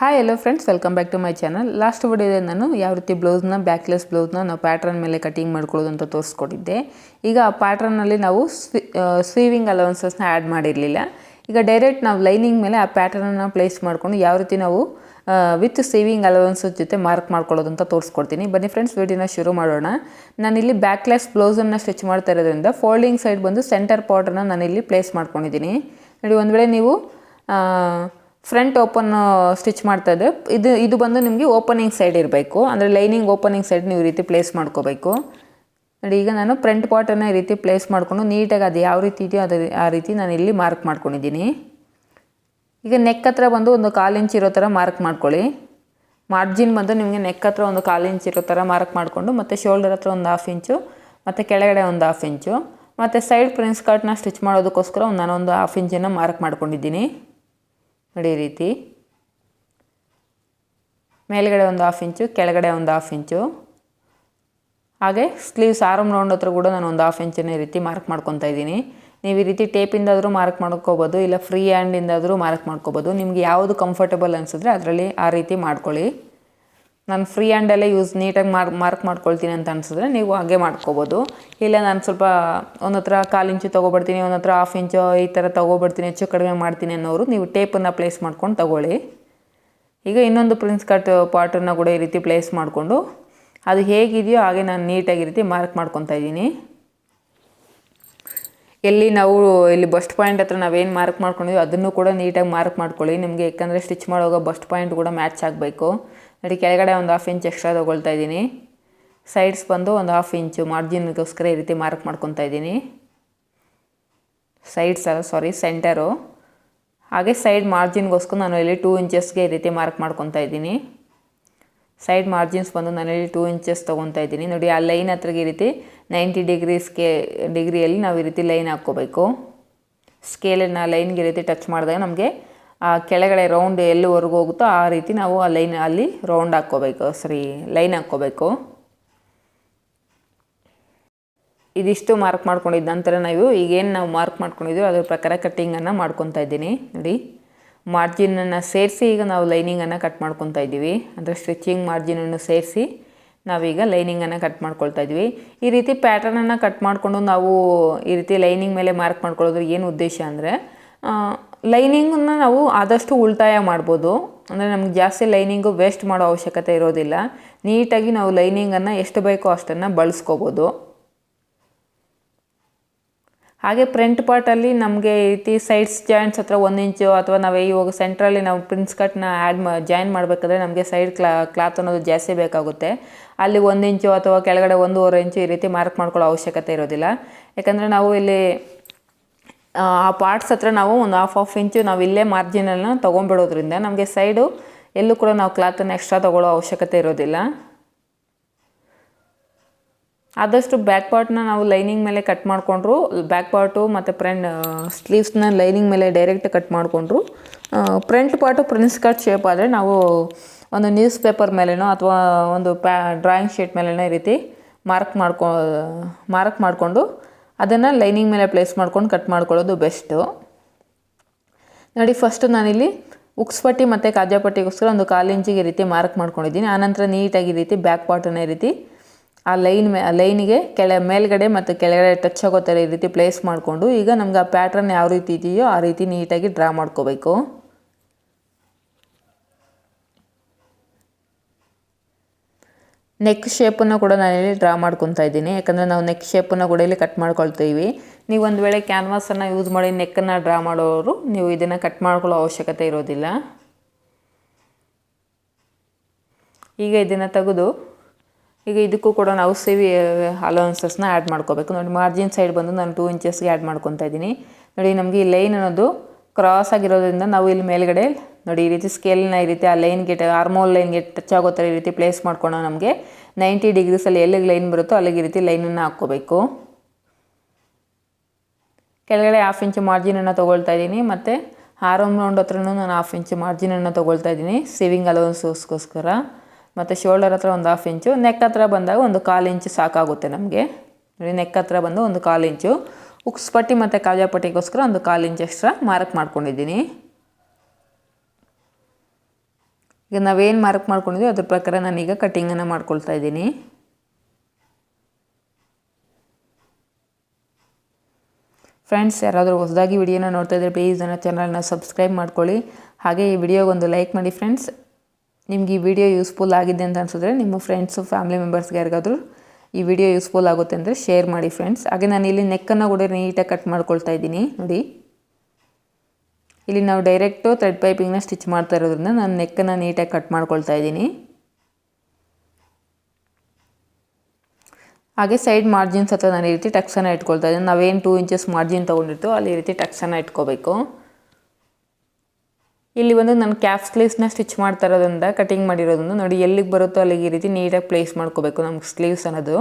Hi hello friends welcome back to my channel last ವಿಡಿಯೋದಲ್ಲಿ ನಾನು ಯಾವ ರೀತಿ ಬ್ಲೌಸ್ನ ಬ್ಯಾಕ್ಲೆಸ್ ಬ್ಲೌಸ್ನ ನಾವು ಪ್ಯಾಟ್ರನ್ ಮೇಲೆ ಕಟಿಂಗ್ ಮಾಡ್ಕೊಳ್ಳೋದು ಅಂತ ತೋರಿಸ್ಕೊಟ್ಟಿದ್ದೆ. ಈಗ ಆ ಪ್ಯಾಟ್ರನ್ನಲ್ಲಿ ನಾವು ಸ್ವೀವಿಂಗ್ ಅಲವೆನ್ಸಸ್ನ ಆ್ಯಡ್ ಮಾಡಿರಲಿಲ್ಲ. ಈಗ ಡೈರೆಕ್ಟ್ ನಾವು ಲೈನಿಂಗ್ ಮೇಲೆ ಆ ಪ್ಯಾಟ್ರನ್ನ ಪ್ಲೇಸ್ ಮಾಡಿಕೊಂಡು ಯಾವ ರೀತಿ ನಾವು ವಿತ್ ಸೇವಿಂಗ್ ಅಲವೆನ್ಸಸ್ ಜೊತೆ ಮಾರ್ಕ್ ಮಾಡ್ಕೊಳ್ಳೋದು ಅಂತ ತೋರಿಸ್ಕೊಡ್ತೀನಿ. ಬನ್ನಿ ಫ್ರೆಂಡ್ಸ್ ವಿಡಿಯೋನ ಶುರು ಮಾಡೋಣ. ನಾನಿಲ್ಲಿ ಬ್ಯಾಕ್ಲೆಸ್ ಬ್ಲೌಸನ್ನು ಸ್ಟಿಚ್ ಮಾಡ್ತಾ ಇರೋದ್ರಿಂದ ಫೋಲ್ಡಿಂಗ್ ಸೈಡ್ ಬಂದು ಸೆಂಟರ್ ಪಾರ್ಟನ್ನು ನಾನಿಲ್ಲಿ ಪ್ಲೇಸ್ ಮಾಡ್ಕೊಂಡಿದ್ದೀನಿ. ನೋಡಿ, ಒಂದು ವೇಳೆ ನೀವು ಫ್ರಂಟ್ ಓಪನ್ ಸ್ಟಿಚ್ ಮಾಡ್ತಾ ಇದೆ ಇದು ಇದು ಬಂದು ನಿಮಗೆ ಓಪನಿಂಗ್ ಸೈಡ್ ಇರಬೇಕು. ಅಂದರೆ ಲೈನಿಂಗ್ ಓಪನಿಂಗ್ ಸೈಡ್ ನೀವು ಈ ರೀತಿ ಪ್ಲೇಸ್ ಮಾಡ್ಕೋಬೇಕು. ನೋಡಿ, ಈಗ ನಾನು ಫ್ರಂಟ್ ಪಾರ್ಟನ್ನು ಈ ರೀತಿ ಪ್ಲೇಸ್ ಮಾಡಿಕೊಂಡು ನೀಟಾಗಿ ಅದು ಯಾವ ರೀತಿ ಇದೆಯೋ ಅದು, ಆ ರೀತಿ ನಾನು ಇಲ್ಲಿ ಮಾರ್ಕ್ ಮಾಡ್ಕೊಂಡಿದ್ದೀನಿ. ಈಗ ನೆಕ್ ಹತ್ರ ಬಂದು ಒಂದು ಕಾಲು ಇಂಚ್ ಇರೋ ಥರ ಮಾರ್ಕ್ ಮಾಡ್ಕೊಳ್ಳಿ. ಮಾರ್ಜಿನ್ ಬಂದು ನಿಮಗೆ ನೆಕ್ ಹತ್ರ ಒಂದು ಕಾಲು ಇಂಚ್ ಇರೋ ಥರ ಮಾರ್ಕ್ ಮಾಡಿಕೊಂಡು, ಮತ್ತು ಶೋಲ್ಡರ್ ಹತ್ರ ಒಂದು ಹಾಫ್ ಇಂಚು, ಮತ್ತು ಕೆಳಗಡೆ ಒಂದು ಹಾಫ್ ಇಂಚು, ಮತ್ತು ಸೈಡ್ ಪ್ರಿನ್ಸ್ ಕಟ್ನ ಸ್ಟಿಚ್ ಮಾಡೋದಕ್ಕೋಸ್ಕರ ಒಂದು ನಾನೊಂದು ಹಾಫ್ ಇಂಚನ್ನು ಮಾರ್ಕ್ ಮಾಡ್ಕೊಂಡಿದ್ದೀನಿ. ನೋಡಿ ರೀತಿ. ಮೇಲ್ಗಡೆ ಒಂದು ಹಾಫ್ ಇಂಚು, ಕೆಳಗಡೆ ಒಂದು ಹಾಫ್ ಇಂಚು. ಹಾಗೆ ಸ್ಲೀವ್ಸ್ ಆರಮ್ ರೌಂಡ್ ಹತ್ರ ಕೂಡ ನಾನು ಒಂದು ಹಾಫ್ ಇಂಚಿನ ರೀತಿ ಮಾರ್ಕ್ ಮಾಡ್ಕೊತಾ ಇದ್ದೀನಿ. ನೀವು ಈ ರೀತಿ ಟೇಪಿಂದಾದರೂ ಮಾರ್ಕ್ ಮಾಡ್ಕೋಬೋದು, ಇಲ್ಲ ಫ್ರೀ ಹ್ಯಾಂಡಿಂದಾದರೂ ಮಾರ್ಕ್ ಮಾಡ್ಕೋಬೋದು. ನಿಮ್ಗೆ ಯಾವುದು ಕಂಫರ್ಟಬಲ್ ಅನಿಸಿದ್ರೆ ಅದರಲ್ಲಿ ಆ ರೀತಿ ಮಾಡ್ಕೊಳ್ಳಿ. ನಾನು ಫ್ರೀ ಹ್ಯಾಂಡಲ್ಲೇ ಯೂಸ್ ನೀಟಾಗಿ ಮಾರ್ಕ್ ಮಾರ್ಕ್ ಮಾಡ್ಕೊಳ್ತೀನಿ ಅಂತ ಅನಿಸಿದ್ರೆ ನೀವು ಹಾಗೆ ಮಾಡ್ಕೋಬೋದು. ಇಲ್ಲ ನಾನು ಸ್ವಲ್ಪ ಒಂದು ಹತ್ರ ಕಾಲು ಇಂಚು ತೊಗೊಬರ್ತೀನಿ ಒಂದು ಹತ್ರ ಹಾಫ್ ಇಂಚು ಈ ಥರ ತೊಗೊಬರ್ತೀನಿ, ಹೆಚ್ಚು ಕಡಿಮೆ ಮಾಡ್ತೀನಿ ಅನ್ನೋರು ನೀವು ಟೇಪನ್ನು ಪ್ಲೇಸ್ ಮಾಡ್ಕೊಂಡು ತೊಗೊಳ್ಳಿ. ಈಗ ಇನ್ನೊಂದು ಪ್ರಿನ್ಸ್ ಕಟ್ ಪಾಟನ್ನು ಕೂಡ ಈ ರೀತಿ ಪ್ಲೇಸ್ ಮಾಡಿಕೊಂಡು ಅದು ಹೇಗಿದೆಯೋ ಹಾಗೆ ನಾನು ನೀಟಾಗಿ ರೀತಿ ಮಾರ್ಕ್ ಮಾಡ್ಕೊತಾ ಇದ್ದೀನಿ. ಎಲ್ಲಿ ನಾವು ಇಲ್ಲಿ ಬಸ್ಟ್ ಪಾಯಿಂಟ್ ಹತ್ರ ನಾವೇನು ಮಾರ್ಕ್ ಮಾಡ್ಕೊಂಡಿದ್ವಿ ಅದನ್ನು ಕೂಡ ನೀಟಾಗಿ ಮಾರ್ಕ್ ಮಾಡ್ಕೊಳ್ಳಿ. ನಿಮಗೆ ಯಾಕಂದರೆ ಸ್ಟಿಚ್ ಮಾಡುವಾಗ ಬಸ್ಟ್ ಪಾಯಿಂಟ್ ಕೂಡ ಮ್ಯಾಚ್ ಆಗಬೇಕು. ನೋಡಿ, ಕೆಳಗಡೆ ಒಂದು ಹಾಫ್ ಇಂಚ್ ಎಕ್ಸ್ಟ್ರಾ ತೊಗೊಳ್ತಾ ಇದ್ದೀನಿ. ಸೈಡ್ಸ್ ಬಂದು ಒಂದು ಹಾಫ್ ಇಂಚು ಮಾರ್ಜಿನ್ಗೋಸ್ಕರ ಈ ರೀತಿ ಮಾರ್ಕ್ ಮಾಡ್ಕೊತಾ ಇದ್ದೀನಿ. ಸೈಡ್ಸ್ ಅಲ್ಲ ಸಾರಿ ಸೆಂಟರು ಹಾಗೆ ಸೈಡ್ ಮಾರ್ಜಿನ್ಗೋಸ್ಕರ ನಾನು ಇಲ್ಲಿ ಟೂ ಇಂಚಸ್ಗೆ ಈ ರೀತಿ ಮಾರ್ಕ್ ಮಾಡ್ಕೊತಾ ಇದ್ದೀನಿ. ಸೈಡ್ ಮಾರ್ಜಿನ್ಸ್ ಬಂದು ನಾನು ಇಲ್ಲಿ ಟೂ ಇಂಚಸ್ ತೊಗೊತಾ ಇದ್ದೀನಿ. ನೋಡಿ, ಆ ಲೈನ್ ಹತ್ರಗೆ ಈ ರೀತಿ ನೈಂಟಿ ಡಿಗ್ರೀಸ್ಗೆ ಡಿಗ್ರಿಯಲ್ಲಿ ನಾವು ಈ ರೀತಿ ಲೈನ್ ಹಾಕ್ಕೋಬೇಕು. ಸ್ಕೇಲನ್ನು ಲೈನ್ಗೆ ಈ ರೀತಿ ಟಚ್ ಮಾಡಿದಾಗ ನಮಗೆ ಆ ಕೆಳಗಡೆ ರೌಂಡ್ ಎಲ್ಲಿವರೆಗೂ ಹೋಗುತ್ತೋ ಆ ರೀತಿ ನಾವು ಆ ಲೈನ್ ಅಲ್ಲಿ ರೌಂಡ್ ಹಾಕ್ಕೋಬೇಕು ಸರಿ ಲೈನ್ ಹಾಕ್ಕೋಬೇಕು. ಇದಿಷ್ಟು ಮಾರ್ಕ್ ಮಾಡ್ಕೊಂಡಿದ್ದ ನಂತರ ನಾವು ಈಗೇನು ನಾವು ಮಾರ್ಕ್ ಮಾಡ್ಕೊಂಡಿದ್ದೀವಿ ಅದ್ರ ಪ್ರಕಾರ ಕಟ್ಟಿಂಗನ್ನು ಮಾಡ್ಕೊತಾ ಇದ್ದೀನಿ. ನೋಡಿ ಮಾರ್ಜಿನನ್ನು ಸೇರಿಸಿ ಈಗ ನಾವು ಲೈನಿಂಗನ್ನು ಕಟ್ ಮಾಡ್ಕೊತಾ ಇದ್ದೀವಿ. ಅಂದರೆ ಸ್ಟಿಚಿಂಗ್ ಮಾರ್ಜಿನನ್ನು ಸೇರಿಸಿ ನಾವೀಗ ಲೈನಿಂಗನ್ನು ಕಟ್ ಮಾಡ್ಕೊಳ್ತಾ ಇದ್ವಿ ಈ ರೀತಿ ಪ್ಯಾಟರ್ನನ್ನು ಕಟ್ ಮಾಡಿಕೊಂಡು ನಾವು ಈ ರೀತಿ ಲೈನಿಂಗ್ ಮೇಲೆ ಮಾರ್ಕ್ ಮಾಡ್ಕೊಳ್ಳೋದ್ರ ಏನು ಉದ್ದೇಶ ಅಂದರೆ ಲೈನಿಂಗನ್ನು ನಾವು ಆದಷ್ಟು ಉಳಿತಾಯ ಮಾಡ್ಬೋದು. ಅಂದರೆ ನಮ್ಗೆ ಜಾಸ್ತಿ ಲೈನಿಂಗು ವೇಸ್ಟ್ ಮಾಡೋ ಅವಶ್ಯಕತೆ ಇರೋದಿಲ್ಲ. ನೀಟಾಗಿ ನಾವು ಲೈನಿಂಗನ್ನು ಎಷ್ಟು ಬೇಕೋ ಅಷ್ಟನ್ನು ಬಳಸ್ಕೋಬೋದು. ಹಾಗೆ ಫ್ರಂಟ್ ಪಾರ್ಟಲ್ಲಿ ನಮಗೆ ಈ ರೀತಿ ಸೈಡ್ಸ್ ಜಾಯಿಂಟ್ಸ್ ಹತ್ರ ಒಂದು ಇಂಚು ಅಥವಾ ನಾವು ಇವಾಗ ಸೆಂಟ್ರಲ್ಲಿ ನಾವು ಪ್ರಿನ್ಸ್ ಕಟ್ನ ಆ್ಯಡ್ ಮಾ ಜಾಯಿನ್ ಮಾಡಬೇಕಾದ್ರೆ ನಮಗೆ ಸೈಡ್ ಕ್ಲಾ ಕ್ಲಾತ್ ಅನ್ನೋದು ಜಾಸ್ತಿ ಬೇಕಾಗುತ್ತೆ. ಅಲ್ಲಿ ಒಂದು ಇಂಚು ಅಥವಾ ಕೆಳಗಡೆ ಒಂದೂವರೆ ಇಂಚು ಈ ರೀತಿ ಮಾರ್ಕ್ ಮಾಡ್ಕೊಳ್ಳೋ ಅವಶ್ಯಕತೆ ಇರೋದಿಲ್ಲ. ಯಾಕಂದರೆ ನಾವು ಇಲ್ಲಿ ಆ ಪಾರ್ಟ್ಸ್ ಹತ್ರ ನಾವು ಒಂದು ಹಾಫ್ ಹಾಫ್ ಇಂಚು ನಾವು ಇಲ್ಲೇ ಮಾರ್ಜಿನನ್ನು ತೊಗೊಂಬಿಡೋದ್ರಿಂದ ನಮಗೆ ಸೈಡು ಎಲ್ಲೂ ಕೂಡ ನಾವು ಕ್ಲಾತನ್ನು ಎಕ್ಸ್ಟ್ರಾ ತೊಗೊಳ್ಳೋ ಅವಶ್ಯಕತೆ ಇರೋದಿಲ್ಲ. ಆದಷ್ಟು ಬ್ಯಾಕ್ ಪಾರ್ಟ್ನ ನಾವು ಲೈನಿಂಗ್ ಮೇಲೆ ಕಟ್ ಮಾಡಿಕೊಂಡ್ರು ಬ್ಯಾಕ್ ಪಾರ್ಟು ಮತ್ತು ಫ್ರಂಟ್ ಸ್ಲೀವ್ಸ್ನ ಲೈನಿಂಗ್ ಮೇಲೆ ಡೈರೆಕ್ಟ್ ಕಟ್ ಮಾಡಿಕೊಂಡ್ರು. Front part prince cut shape ಆದರೆ ನಾವು ಒಂದು ನ್ಯೂಸ್ ಪೇಪರ್ ಮೇಲೇನೋ ಅಥವಾ ಒಂದು ಪ್ಯಾ ಡ್ರಾಯಿಂಗ್ ಶೀಟ್ ಮೇಲೇನೋ ಈ ರೀತಿ ಮಾರ್ಕ್ ಮಾಡ್ಕೊ ಮಾರ್ಕ್ ಮಾಡಿಕೊಂಡು ಅದನ್ನು ಲೈನಿಂಗ್ ಮೇಲೆ ಪ್ಲೇಸ್ ಮಾಡ್ಕೊಂಡು ಕಟ್ ಮಾಡ್ಕೊಳ್ಳೋದು ಬೆಸ್ಟು ನೋಡಿ ಫಸ್ಟು ನಾನಿಲ್ಲಿ ಉಕ್ಸ್ಪಟ್ಟಿ ಮತ್ತು ಕಾಜಾ ಪಟ್ಟಿಗೋಸ್ಕರ ಒಂದು ಕಾಲು ಇಂಚಿಗೆ ರೀತಿ ಮಾರ್ಕ್ ಮಾಡ್ಕೊಂಡಿದ್ದೀನಿ. ಆನಂತರ ನೀಟಾಗಿ ರೀತಿ ಬ್ಯಾಕ್ ಪಾರ್ಟನ್ನ ಈ ರೀತಿ ಆ ಲೈನ್ ಮೇ ಲೈನಿಗೆ ಕೆಳ ಮೇಲ್ಗಡೆ ಮತ್ತು ಕೆಳಗಡೆ ಟಚ್ ಆಗೋ ಥರ ಈ ರೀತಿ ಪ್ಲೇಸ್ ಮಾಡಿಕೊಂಡು ಈಗ ನಮ್ಗೆ ಆ ಪ್ಯಾಟ್ರನ್ ಯಾವ ರೀತಿ ಇದೆಯೋ ಆ ರೀತಿ ನೀಟಾಗಿ ಡ್ರಾ ಮಾಡ್ಕೋಬೇಕು. ನೆಕ್ ಶೇಪನ್ನು ಕೂಡ ನಾನಿಲ್ಲಿ ಡ್ರಾ ಮಾಡ್ಕೊತಾ ಇದ್ದೀನಿ. ಯಾಕಂದರೆ ನಾವು ನೆಕ್ ಶೇಪನ್ನು ಕೂಡ ಇಲ್ಲಿ ಕಟ್ ಮಾಡ್ಕೊಳ್ತೀವಿ. ನೀವು ಒಂದು ವೇಳೆ ಕ್ಯಾನ್ವಾಸನ್ನು ಯೂಸ್ ಮಾಡಿ ನೆಕ್ಕನ್ನು ಡ್ರಾ ಮಾಡೋರು, ನೀವು ಇದನ್ನು ಕಟ್ ಮಾಡ್ಕೊಳ್ಳೋ ಅವಶ್ಯಕತೆ ಇರೋದಿಲ್ಲ. ಈಗ ಇದನ್ನು ತೆಗೆದು, ಈಗ ಇದಕ್ಕೂ ಕೂಡ ನಾವು ಸೇವಿ ಅಲೋನ್ಸಸ್ನ ಆ್ಯಡ್ ಮಾಡ್ಕೋಬೇಕು. ನೋಡಿ ಮಾರ್ಜಿನ್ ಸೈಡ್ ಬಂದು ನಾನು ಟೂ ಇಂಚಸ್ಗೆ ಆ್ಯಡ್ ಮಾಡ್ಕೊತಾ ಇದ್ದೀನಿ. ನೋಡಿ, ನಮಗೆ ಈ ಲೈನ್ ಅನ್ನೋದು ಕ್ರಾಸ್ ಆಗಿರೋದ್ರಿಂದ ನಾವು ಇಲ್ಲಿ ಮೇಲ್ಗಡೆ ನೋಡಿ, ಈ ರೀತಿ ಸ್ಕೇಲ್ನ ಈ ರೀತಿ ಆ ಲೈನ್ಗೆ ಆರ್ಮೋಲ್ ಲೈನ್ಗೆ ಟಚ್ ಆಗೋ ಥರ ಈ ರೀತಿ ಪ್ಲೇಸ್ ಮಾಡ್ಕೊಂಡು ನಮಗೆ ನೈಂಟಿ ಡಿಗ್ರೀಸಲ್ಲಿ ಎಲ್ಲಿಗೆ ಲೈನ್ ಬರುತ್ತೋ ಅಲ್ಲಿಗೆ ಈ ರೀತಿ ಲೈನನ್ನು ಹಾಕ್ಕೋಬೇಕು. ಕೆಳಗಡೆ ಹಾಫ್ ಇಂಚು ಮಾರ್ಜಿನನ್ನು ತೊಗೊಳ್ತಾ ಇದ್ದೀನಿ, ಮತ್ತು ಆರಮ್ ರೌಂಡ್ ಹತ್ರನೂ ನಾನು ಹಾಫ್ ಇಂಚು ಮಾರ್ಜಿನನ್ನು ತೊಗೊಳ್ತಾ ಇದ್ದೀನಿ ಸೇವಿಂಗ್ ಅಲೋನ್ಸಸ್ಗೋಸ್ಕರ ಮತ್ತು ಶೋಲ್ಡರ್ ಹತ್ರ ಒಂದು ಹಾಫ್ ಇಂಚು ನೆಕ್ ಹತ್ರ ಬಂದಾಗ ಒಂದು ಕಾಲು ಇಂಚು ಸಾಕಾಗುತ್ತೆ ನಮಗೆ. ನೋಡಿ ನೆಕ್ ಹತ್ರ ಬಂದು ಒಂದು ಕಾಲು ಇಂಚು ಉಕ್ಸ್ ಪಟ್ಟಿ ಮತ್ತು ಕಾಜಾಪಟ್ಟಿಗೋಸ್ಕರ ಒಂದು ಕಾಲು ಇಂಚ್ ಎಕ್ಸ್ಟ್ರಾ ಮಾರ್ಕ್ ಮಾಡ್ಕೊಂಡಿದ್ದೀನಿ. ಈಗ ನಾವೇನು ಮಾರ್ಕ್ ಮಾಡ್ಕೊಂಡಿದ್ವಿ, ಅದ್ರ ಪ್ರಕಾರ ನಾನೀಗ ಕಟ್ಟಿಂಗನ್ನು ಮಾಡ್ಕೊಳ್ತಾ ಇದ್ದೀನಿ. ಫ್ರೆಂಡ್ಸ್ ಯಾರಾದರೂ ಹೊಸದಾಗಿ ವಿಡಿಯೋನ ನೋಡ್ತಾ ಇದ್ದರೆ ಪ್ಲೀಸ್ ನನ್ನ ಚಾನಲ್ನ ಸಬ್ಸ್ಕ್ರೈಬ್ ಮಾಡ್ಕೊಳ್ಳಿ. ಹಾಗೆ ಈ ವಿಡಿಯೋಗೊಂದು ಲೈಕ್ ಮಾಡಿ ಫ್ರೆಂಡ್ಸ್ ನಿಮ್ಗೆ ಈ ವಿಡಿಯೋ ಯೂಸ್ಫುಲ್ ಆಗಿದೆ ಅಂತ ಅನ್ಸಿದ್ರೆ ನಿಮ್ಮ ಫ್ರೆಂಡ್ಸು ಫ್ಯಾಮಿಲಿ ಮೆಂಬರ್ಸ್ಗೆ ಯಾರಿಗಾದರೂ ಈ ವಿಡಿಯೋ ಯೂಸ್ಫುಲ್ ಆಗುತ್ತೆ ಅಂದರೆ ಶೇರ್ ಮಾಡಿ ಫ್ರೆಂಡ್ಸ್ ಹಾಗೆ ನಾನು ಇಲ್ಲಿ ನೆಕ್ಕನ್ನು ಕೂಡ ನೀಟಾಗಿ ಕಟ್ ಮಾಡ್ಕೊಳ್ತಾ ಇದ್ದೀನಿ. ನೋಡಿ. ಇಲ್ಲಿ ನಾವು ಡೈರೆಕ್ಟು ಥ್ರೆಡ್ ಪೈಪಿಂಗ್ನ ಸ್ಟಿಚ್ ಮಾಡ್ತಾ ಇರೋದ್ರಿಂದ ನಾನು ನೆಕ್ಕನ್ನು ನೀಟಾಗಿ ಕಟ್ ಮಾಡ್ಕೊಳ್ತಾ ಇದ್ದೀನಿ. ಹಾಗೆ ಸೈಡ್ ಮಾರ್ಜಿನ್ಸ್ ಹತ್ರ ನಾನು ಈ ರೀತಿ ಟಕ್ಸನ್ನು ಇಟ್ಕೊಳ್ತಾ ಇದ್ದೀನಿ. ನಾವೇನು ಟೂ ಇಂಚಸ್ ಮಾರ್ಜಿನ್ ತೊಗೊಂಡಿರ್ತೀವೋ ಅಲ್ಲಿ ಈ ರೀತಿ ಟಕ್ಸನ್ನು ಇಟ್ಕೋಬೇಕು. ಇಲ್ಲಿ ಒಂದು ನಾನು ಕ್ಯಾಪ್ ಸ್ಲೀವ್ಸ್ನ ಸ್ಟಿಚ್ ಮಾಡ್ತಾ ಇರೋದ್ರಿಂದ ಕಟಿಂಗ್ ಮಾಡಿರೋದ್ರಿಂದ ನೋಡಿ ಎಲ್ಲಿಗೆ ಬರುತ್ತೋ ಅಲ್ಲಿಗೆ ಈ ರೀತಿ ನೀಟಾಗಿ ಪ್ಲೇಸ್ ಮಾಡ್ಕೋಬೇಕು ನಮ್ಗೆ ಸ್ಲೀವ್ಸ್ ಅನ್ನೋದು.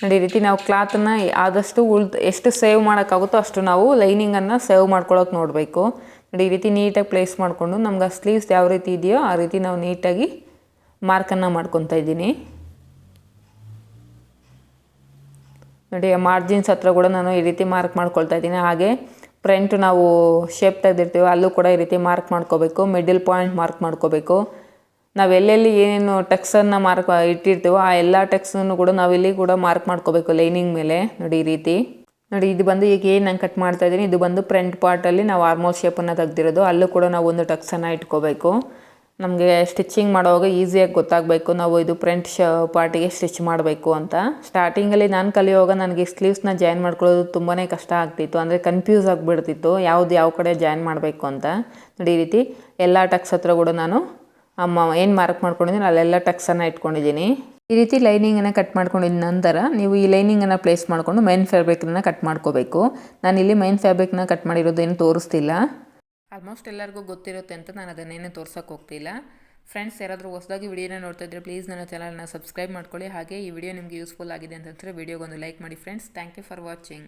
ನೋಡಿ, ಈ ರೀತಿ ನಾವು ಕ್ಲಾತನ್ನು ಆದಷ್ಟು ಉಳ್ದು ಎಷ್ಟು ಸೇವ್ ಮಾಡೋಕ್ಕಾಗುತ್ತೋ ಅಷ್ಟು ನಾವು ಲೈನಿಂಗನ್ನು ಸೇವ್ ಮಾಡ್ಕೊಳ್ಳೋಕೆ ನೋಡಬೇಕು. ನೋಡಿ, ಈ ರೀತಿ ನೀಟಾಗಿ ಪ್ಲೇಸ್ ಮಾಡಿಕೊಂಡು ನಮ್ಗೆ ಆ ಸ್ಲೀವ್ಸ್ ಯಾವ ರೀತಿ ಇದೆಯೋ ಆ ರೀತಿ ನಾವು ನೀಟಾಗಿ ಮಾರ್ಕನ್ನು ಮಾಡ್ಕೊತಾ ಇದ್ದೀನಿ. ನೋಡಿ ಮಾರ್ಜಿನ್ಸ್ ಹತ್ರ ಕೂಡ ನಾನು ಈ ರೀತಿ ಮಾರ್ಕ್ ಮಾಡ್ಕೊಳ್ತಾ ಇದ್ದೀನಿ. ಹಾಗೆ ಫ್ರಂಟ್ ನಾವು ಶೇಪ್ ತೆಗೆದಿರ್ತೀವಿ ಅಲ್ಲೂ ಕೂಡ ಈ ರೀತಿ ಮಾರ್ಕ್ ಮಾಡ್ಕೋಬೇಕು, ಮಿಡಲ್ ಪಾಯಿಂಟ್ ಮಾರ್ಕ್ ಮಾಡ್ಕೋಬೇಕು. ನಾವು ಎಲ್ಲೆಲ್ಲಿ ಏನೇನು ಟೆಕ್ಸನ್ನ ಮಾರ್ಕ್ ಇಟ್ಟಿರ್ತೀವೋ ಆ ಎಲ್ಲ ಟೆಕ್ಸನ್ನು ಕೂಡ ನಾವಿಲ್ಲಿ ಕೂಡ ಮಾರ್ಕ್ ಮಾಡ್ಕೋಬೇಕು ಲೈನಿಂಗ್ ಮೇಲೆ, ನೋಡಿ ಈ ರೀತಿ. ನೋಡಿ ಇದು ಬಂದು ಈಗ ಏನು ನಾನು ಕಟ್ ಮಾಡ್ತಾ ಇದ್ದೀನಿ, ಇದು ಬಂದು ಫ್ರಂಟ್ ಪಾರ್ಟಲ್ಲಿ ನಾವು ಆರ್ಮೋಲ್ ಶೇಪನ್ನು ತೆಗ್ದಿರೋದು. ಅಲ್ಲೂ ಕೂಡ ನಾವು ಒಂದು ಟಕ್ಸನ್ನು ಇಟ್ಕೋಬೇಕು. ನಮಗೆ ಸ್ಟಿಚಿಂಗ್ ಮಾಡುವಾಗ ಈಸಿಯಾಗಿ ಗೊತ್ತಾಗಬೇಕು, ನಾವು ಇದು ಫ್ರಂಟ್ ಶ ಪಾರ್ಟಿಗೆ ಸ್ಟಿಚ್ ಮಾಡಬೇಕು ಅಂತ. ಸ್ಟಾರ್ಟಿಂಗಲ್ಲಿ ನಾನು ಕಲಿಯುವಾಗ ನನಗೆ ಸ್ಲೀವ್ಸ್ನ ಜಾಯಿನ್ ಮಾಡ್ಕೊಳ್ಳೋದು ತುಂಬಾ ಕಷ್ಟ ಆಗ್ತಿತ್ತು. ಅಂದರೆ ಕನ್ಫ್ಯೂಸ್ ಆಗಿಬಿಡ್ತಿತ್ತು, ಯಾವುದು ಯಾವ ಕಡೆ ಜಾಯಿನ್ ಮಾಡಬೇಕು ಅಂತ. ನೋಡಿ ಈ ರೀತಿ ಎಲ್ಲ ಟಕ್ಸ್ ಹತ್ರ ಕೂಡ ನಾನು ಅಮ್ಮ ಏನು ಮಾರ್ಕ್ ಮಾಡ್ಕೊಂಡಿದ್ದೀನಿ ಅಲ್ಲೆಲ್ಲ ಟಕ್ಸನ್ನು ಇಟ್ಕೊಂಡಿದ್ದೀನಿ. ಈ ರೀತಿ ಲೈನಿಂಗನ್ನು ಕಟ್ ಮಾಡ್ಕೊಂಡಿದ್ದ ನಂತರ ನೀವು ಈ ಲೈನಿಂಗನ್ನು ಪ್ಲೇಸ್ ಮಾಡಿಕೊಂಡು ಮೈನ್ ಫ್ಯಾಬ್ರಿಕ್ನ ಕಟ್ ಮಾಡ್ಕೋಬೇಕು. ನಾನಿಲ್ಲಿ ಮೈನ್ ಫ್ಯಾಬ್ರಿಕ್ನ ಕಟ್ ಮಾಡಿರೋದೇನು ತೋರಿಸ್ತಿಲ್ಲ. ಆಲ್ಮೋಸ್ಟ್ ಎಲ್ಲರಿಗೂ ಗೊತ್ತಿರುತ್ತೆ ಅಂತ ನಾನು ಅದನ್ನೇನು ತೋರ್ಸೋಕೆ ಹೋಗ್ತಿಲ್ಲ. ಫ್ರೆಂಡ್ಸ್ ಯಾರಾದರೂ ಹೊಸದಾಗಿ ವಿಡಿಯೋನ ನೋಡ್ತಾ ಇದ್ದರೆ ಪ್ಲೀಸ್ ನನ್ನ ಚಾನಲ್ನ ಸಬ್ಸ್ಕ್ರೈಬ್ ಮಾಡ್ಕೊಳ್ಳಿ. ಹಾಗೆ ಈ ವಿಡಿಯೋ ನಿಮಗೆ ಯೂಸ್ಫುಲ್ ಆಗಿದೆ ಅಂತಂದರೆ ವಿಡಿಯೋಗೊಂದು ಲೈಕ್ ಮಾಡಿ friends thank you for watching